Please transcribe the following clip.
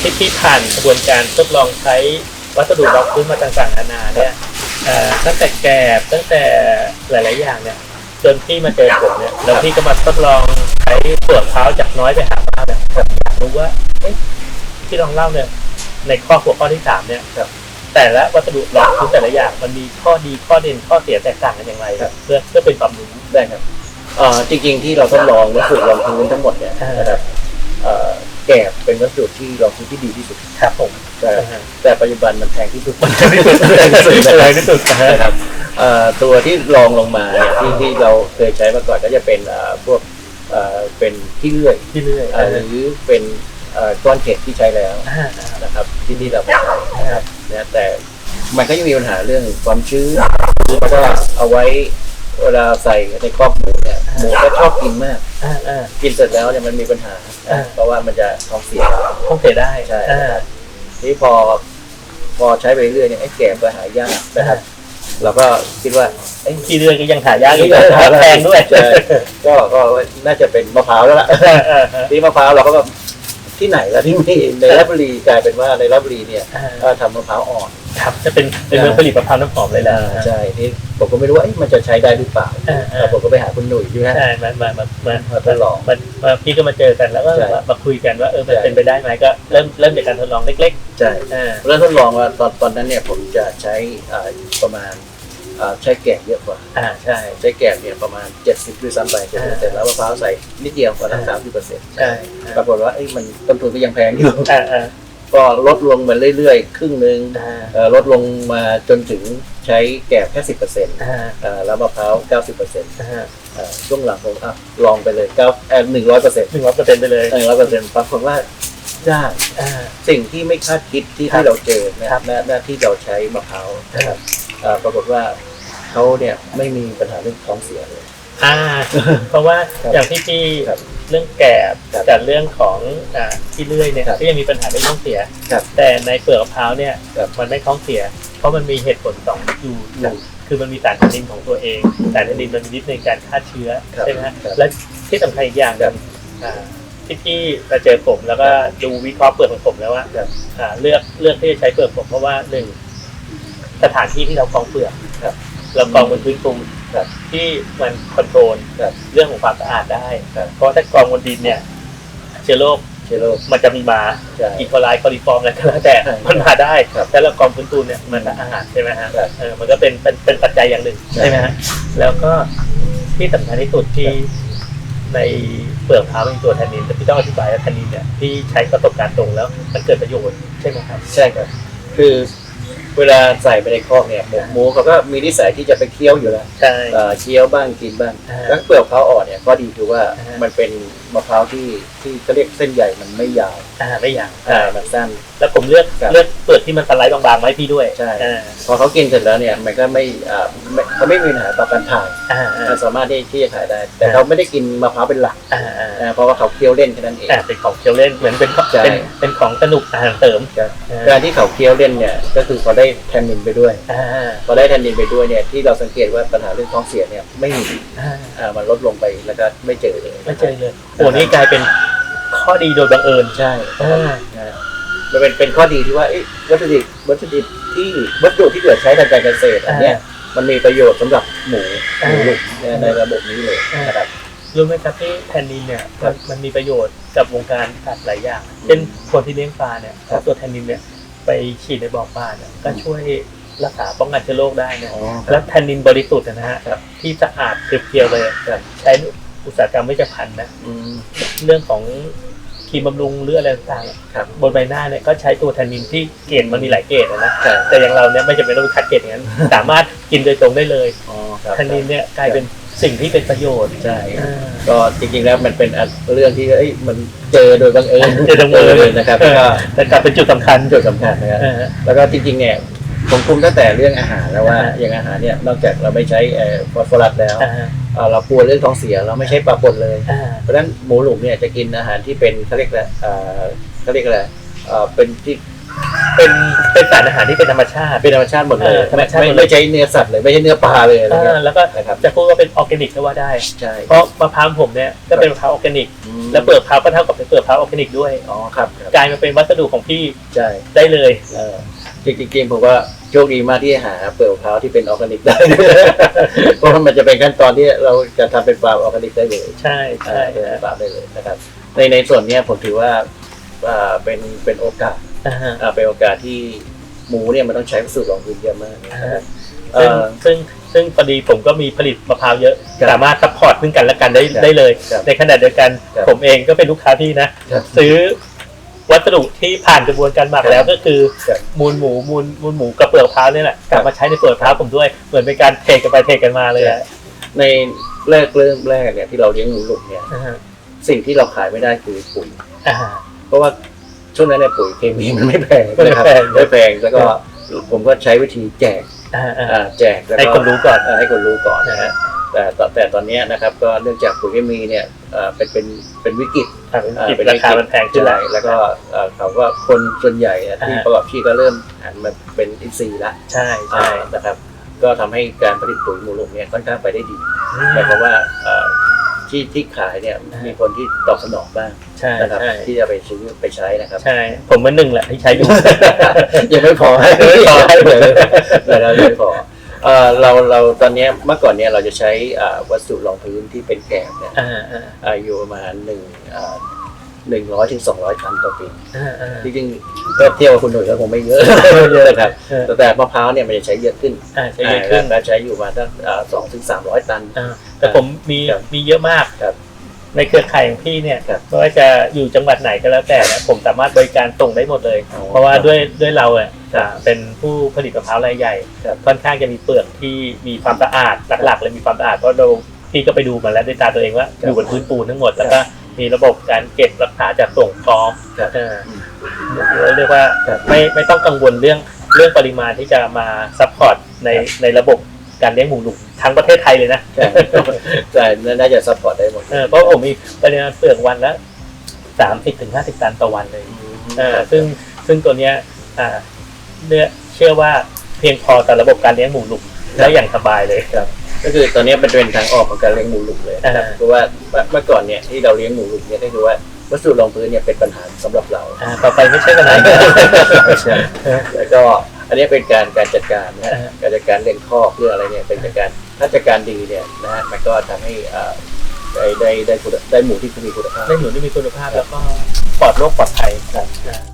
ที่ที่ผ่านกระบวนการทดลองใช้วัสดุรองพื้นมาต่างๆนานาเนี่ยเอ่อตั้งแต่แกบตั้งแต่หลาย ๆ อย่างเนี่ยจนพี่มาเจอผมเนี่ยแล้วพี่ก็มาทดลองใช้เปลือกเท้าจากน้อยไปหามากเนี่ยผมอยากรู้ว่าเอ๊ะที่ลองเล่าเนี่ยในข้อหัวข้อที่สามเนี่ยแต่ละวัสดุรองพื้นแต่ละอย่างมันมีข้อดีข้อเด่นข้อเสียแตกต่างกันอย่างไรเพื่อเพื่อเป็นความรู้ได้ครับเอ่อจริงๆที่เราทดลองวัสดุรองพื้นทั้งหมดเนี่ยอ่านนะครับเอ่อ แกบเป็นวัสดุที่รองพื้นที่ดีที่สุดครับผมแต่แต่ปัจจุบันมันแพงที่สุดมันจะที่สุดเลยที่สุดนะฮะนะครับเอ่อตัวที่รองลงมาเนี่ยที่ที่เราเคยใช้มาก่อนก็จะเป็นเอ่อพวกเอ่อเป็นที่เลื่อยที่เรื่อยเอ่อหรือเป็นเอ่อก้อนเห็ดที่ใช้แล้วอ่านะครับที่ที่เราใช้นะครับนะแต่มันก็ยังมีปัญหาเรื่องความชื้นแล้วก็เอาไว้ เวลาใส่ในครอบหมูเนี่ยหมูก็ชอบกินมาก อ่าอ่า กินเสร็จแล้วเนี่ยมันมีปัญหา อ่า เพราะว่ามันจะท้องเสียคงเสียได้ใช่ อ่าทีนี้พอพอใช้ไปเรื่อยเนี่ยไอ้แกบก็หายากนะครับ เราก็คิดว่าเอ้ยที่เรื่อยก็ยังหายากอยู่นะแพงด้วยใช่ก็ก็น่าจะเป็นมะพร้าวแล้วล่ะ เออเออเออ ที่มะพร้าวเราก็แบบที่ไหนแล้วที่นี่ในราชบุรีกลายเป็นว่าในราชบุรีเนี่ยอ่า ก็ทำมะพร้าวอ่อน ครับจะเป็นเป็นเมืองผลิตมะพร้าวน้ำหอมเลยแหละใช่ที่ผมก็ไม่รู้ว่าเอ๊ะมันจะใช้ได้หรือเปล่าอ่าอ่าแต่ผมก็ไปหาคุณหนุ่ยใช่ไหมใช่มามามามามาทดลองมามาพี่ก็มาเจอกันแล้วก็ใช่มามาคุยกันว่าเออมันใช่เป็นไปได้ไหมก็เริ่มเริ่มจากการทดลองเล็กใช่ๆอ่าเริ่มทดลองว่าตอนตอนนั้นเนี่ยผมจะใช้อ่าประมาณอ่าใช้แกะเยอะกว่าอ่าใช่ใช้แกะเนี่ยประมาณ 70ด้วยซ้ำไปอ่าแต่แล้วมะพร้าวใส่นิดเดียวประมาณอ่าสามสิบเปอร์เซ็นต์ใช่ปรากฏว่าเอ้ยมันต้นทุนก็ยังแพงอยู่อ่าอ่า ก็ลดลงมาเรื่อยๆ ครึ่งหนึ่งอ่า เอ่อลดลงมาจนถึงใช้แกะแค่สิบเปอร์เซ็นต์อ่าแล้วมะพร้าวเก้าสิบเปอร์เซ็นต์อ่าช่วงหลังผมอะลองไปเลยเก้าเอ่อหนึ่งร้อยเปอร์เซ็นต์หนึ่งร้อยเปอร์เซ็นต์ไปเลยหนึ่งร้อยเปอร์เซ็นต์ปรากฏว่าได้อ่า สิ่งที่ไม่คาดคิดที่ครับที่เราเจอนะครับหน้าหน้าที่เราใช้มะพร้าวนะครับเอ่อปรากฏว่าเขาเนี่ยไม่มีปัญหาเรื่องท้องเสียเลย อ่า เพราะว่าครับอย่างที่พี่ครับ เรื่องแกบครับกับเรื่องของอ่าที่เลื่อยเนี่ยครับก็ยังมีปัญหาเรื่องท้องเสีย ครับแต่ในเปลือกมะพร้าวเนี่ยครับมันไม่ท้องเสีย เพราะมันมีเหตุผลสองอยู่อครัยู่บคือมันมีสารแทนนินของตัวเอง สารแทนนินมันมีฤทธิ์ในการฆ่าเชื้อครับใช่ไหมฮะครับและที่สำคัญอีกอย่างหครันึ่บงอ่าที่พี่มาเจอผมแล้วก็ดูวิเคราะห์เปลือกของผมแล้วว่าครับอ่าเลือกเลือกที่จะใช้เปลือกผมเพราะว่าหนึ่งสถานที่ที่เรากองเปลือกครับ เรากองบนพื้นปูนครับ ที่มันคอนโทรลครับเรื่องของความสะอาดได้ครับเพราะถ้ากองบนดินเนี่ย เชื้อโรคเชื้อโรคมันจะมีมาใช่อีโคไลคอลิฟอร์มอะไรก็แล้วแต่ใช่มันมาได้ครับแต่เรากองพื้นปูนเนี่ยมันสะอาดใช่ไหมฮะครับเออมันก็เป็นเป็นเป็นปัจจัยอย่างหนึ่งใช่ใช่ไหมฮะแล้วก็ที่สำคัญที่สุดที่ครับในเปลือกมะพร้าวมีตัวแทนนินแต่พี่ต้องอธิบายว่าแทนนินเนี่ยที่ใช้ประสบการณ์ตรงแล้ว มันเกิดประโยชน์ใช่ไหมครับใช่ครับคือ เวลาใส่ไปในคอกเนี่ยหมูหมูเขาก็มีนิสัยที่จะไปเคี้ยวอยู่แล้วใช่ เอ่อเคี้ยวบ้างกินบ้างอ่าแล้วเปลือกมะพร้าวอ่อนเนี่ยก็ดีคือว่าอ่ามั มันเป็นมะพร้าวที่ที่เขาเรียกเส้นใหญ่มันไม่ยาวอ่าไม่อย่างอ่ามันสั้น แล้วผมเลือกครับ เลือกเปลือกที่มันสไลด์บางๆไว้พี่ด้วยใช่อ่าพอเขากินเสร็จแล้วเนี่ยมันก็ไม่อ่าไม่เขาไม่มีปัญหาต่อการถ่ายอ่าอ่า มันสามารถที่ที่จะถ่ายได้ แต่อ่า เขาไม่ได้กินมะพร้าวเป็นหลักอ่าอ่านะเพราะว่าเขาเคี้ยวเล่นแค่นั้นเอง อ่าเป็นของเคี้ยวเล่นเหมือนเป็นของใช่ เป็นเป็นของสนุกอาหารเสริมครับ อ่า การที่เขาเคี้ยวเล่นเนี่ยก็คือเขาได้แทนนินไปด้วย อ่า พอได้แทนนินไปด้วยเนี่ยที่เราสังเกตว่าปัญหาเรื่องท้องเสียเนี่ยไม่มีอ่าอ่ามันลดลงไปแล้วก็ไม่เจอเลยไม่เจอเลยโอ้นี่กลายเป็นข้อดีโดยบังเอิญใช่อ่านะมันเป็นเป็นข้อดีที่ว่าเอ๊ะวัตถุดิบวัตถุดิบที่วัตถุที่เกิดใช้ทางการเกษตรอันเนี้ยมันมีประโยชน์สำหรับหมูหมูลูกเนี่ยในระบบนี้เลยนะครับ รู้ไหมครับที่แทนนินเนี่ยครัมันบมันมีประโยชน์กับวงการสัตว์หลายอย่าง เช่นคนที่เลี้ยงปลาเนี่ยครับเอาตัวแทนนินเนี่ย ไปฉีดในบ่อปลาเนี่ยก็ช่วยรักษาป้องกันเชื้อโรคได้นะอ๋อแล้วแทนนินบริสุทธิ์นะฮะครับที่สะอาดเพียวๆเลยครับใช้อุตสาหกรรมเวชภัณฑ์นะอืมเรื่องของครีมบำรุงหรืออะไรต่างๆครับบนใบหน้าเนี่ยก็ใช้ตัวแทนนินที่เกรดมันมีหลายเกรดอะนะใช่แต่อย่างเราเนี่ยไม่จำเป็นต้องไปคัดเกรดอย่างนั้น สามารถกินโดยตรงได้เลยอ๋อครับแทนนินเนี่ยกลายเป็น สิ่งที่เป็นประโยชน์ใช่อ่าก็จริงๆแล้วมันเป็นเรื่องที่เอ้ยมันเจอโดยบังเอิญเจอโดยบังเอิญนะครับเอแล้วอก็แต่กลับเป็นจุดสำคัญจุดสำคัญนะครับเออแล้วก็จริงๆเนี่ยผมคุมตั้งแต่เรื่องอาหารแล้วว่าอ่าอย่างอาหารเนี่ยนอกจากเราไม่ใช้เอ่อฟอสฟอรัสแล้วอ่าเอ่อเรากลัวเรื่องท้องเสียเราไม่ใช้ปลาปนเลยอ่าเพราะฉะนั้นหมูหลุมเนี่ยจะกินอาหารที่เป็นเขาเรียกอะไรเอ่อเขาเรียกอะไรเอ่อเป็นที่ เป็นเป็นสารอาหารที่เป็นธรรมชาติ เป็นธรรมชาติหมดเลยเออธรรมไม่ชาติหมไม่ดเลย ไม่ใช่เนื้อสัตว์เลยไม่ใช่เนื้อปลาเลยอะไรอ่าเงี้ยแล้วก็นะครับ จะพูดว่าเป็นออร์แกนิกก็ว่าได้ ใช่เพราะมะพร้าวผมเนี่ยก็เป็นมะพร้าวออร์แกนิกอืมแล้วเปลือกมะพร้าวก็เท่ากับเป็นเปลือกมะพร้าวออร์แกนิกด้วย อ๋อครับครับกลายมาเป็นวัสดุของพี่ใช่ได้เลย เออจริงๆจริงๆผมว่าโชคดีมากที่หาเปลือกมะพร้าวที่เป็นออร์แกนิกได้ เพราะว่ามันจะเป็นขั้นตอนที่เราจะทำเป็นฟาร์มออร์แกนิกได้เลย ใช่ใช่เออเป็นฟาร์มได้เลยนะครับในในส่วนเนี้ยผมถือว่าอ่าเป็นเป็นโอกาส อ่าฮะอ่าเป็นโอกาสที่หมูเนี่ยมันต้องใช้วัสดุรองพื้นเยอะมากนะครับเอซึ่งอ ซึ่งซึ่งพอดีผมก็มีผลิตมะพร้าวเยอะ ครับสามารถซัพพอร์ตซึ่งกันและกันได้ครับได้เลย ครับในขณะเดียวกันครับผมเองก็เป็นลูกค้าพี่นะ ครับซื้อวัสดุที่ผ่านกระบวนการหมักครับแล้วก็คือครับมูลหมูมูลมูลหมูกับเปลือกมะพร้าวเนี่ยแหละกลับมาใช้ในเปลือกมะพร้าวผมด้วยเหมือนเป็นการเทกันไปเทกันมาเลยอะในแรกเริ่มแรกเนี่ยที่เราเลี้ยงหมูหลุมเนี่ย อ่าฮะสิ่งที่เราขายไม่ได้คือปุ๋ย อ่าฮะเพราะว่า ช่วงนั้นเนี่ยปุ๋ยเคมีมันไม่แพงไม่นะครับแพงไม่แพงแล้วก็ผมก็ใช้วิธีแจกอ่าอ่าอ่าแจกแล้วก็ให้คนรู้ก่อนเให้คนรู้ก่อนนะฮะแต่ตแต่ตอนเนี้ยนะครับก็เนื่องจากปุ๋ยเคมีเนี่ยเอ่อเป็นเป็นเป็นวิกฤตอ่าเป็นอ่กิจเป็นราคามันแพงขึ้นใช่แล้วแล้วก็เอ่อเขาก็คนส่วนใหญ่อะที่อ่าประกอบชีพก็เริ่มหันมาเป็นอินทรีย์ละใช่ใช่อ่านะครับ ก็ทำให้การผลิตปุ๋ยหมูหลุมเนี่ยค่อนข้างไปได้ดีหมายความว่าเอ่อ ที่ที่ขายเนี่ยอ่ามีมีคนที่ตอบสนองบ้างใช่นะครับใช่ที่จะไปซื้อไปใช้นะครับ ใช่ ผมเป็นหนึ่งแหละที่ใช้อยู่ ยังไม่พอให้ยังไม่พอให้เลยเรายังไม่พอเอ่อเราเราตอนเนี้ยเมื่อก่อนเนี่ยเราจะใช้อ่าวัสดุรองพื้นที่เป็นแกบเนี่ยอ่าอ่าอ่าอยู่ประมาณหนึ่งหนึ่งร้อยถึงสองร้อยตันต่อปีอ่าอ่าจริงๆก็เทียบกับคุณหนุ่ยก็คงไม่เยอะเยอะนะครับเออแต่แต่มะพร้าวเนี่ยมันจะใช้เยอะขึ้นอ่าใช้เยอะขึ้นและใช้อยู่มาตั้งสองถึงสามร้อยตันอ่า แต่ผมมีครับมีเยอะมากครับในเครือข่ายของพี่เนี่ยครับไม่ว่าจะอยู่จังหวัดไหนก็แล้วแต่เนี่ยผมสามารถบริการส่งได้หมดเลย อ๋อเพราะว่าด้วยด้วยเราอะครับอ่าเป็นผู้ผลิตมะพร้าวรายใหญ่ครับ ค่อนข้างจะมีเปลือกที่มีความสะอาดหลักๆเลยมีความสะอาดเพราะเราพี่ก็ไปดูมาแล้วด้วยตาตัวเองว่าครับอยู่บนพื้นปูนทั้งหมดแล้วก็มีระบบการเก็บรักษาจากส่งพร้อมครับเออเรียกว่า ครับ ไม่ไม่ต้องกังวลเรื่องเรื่องปริมาณที่จะมาซัพพอร์ตในครับในระบบ การเลี้ยงหมูหลุมทั้งประเทศไทยเลยนะใช่ใช่น่าจะซัพพอร์ตได้หมดเออเพราะผมมีปริมาณเปลือกวันละสามสิบถึงห้าสิบตันต่อวันเลยเออซึ่งซึ่งตัวเนี้ยอ่าเนี่ยเชื่อว่าเพียงพอต่อระบบการเลี้ยงหมูหลุมได้อย่างสบายเลยก็คือตอนนี้มันเป็นทางออกของการเลี้ยงหมูหลุมเลยนะครับอ่าเพราะว่าเมื่อก่อนเนี่ยที่เราเลี้ยงหมูหลุมเนี่ยก็คือว่าวัสดุรองพื้นเนี่ยเป็นปัญหาสำหรับเราอ่าต่อไปไม่ใช่กันไหนใช่แล้วก็ อันนี้เป็นการการจัดการนะฮะอ่าการจัดการเรื่องคอกเรื่องอะไรเนี่ยเป็นจัดการถ้าจัดการดีเนี่ยนะฮะมันก็ทำให้อ่าได้ได้ได้คุณได้หมูที่มีคุณภาพได้หมูที่มีคุณภาพแล้วก็ปลอดโรคปลอดภัยครับ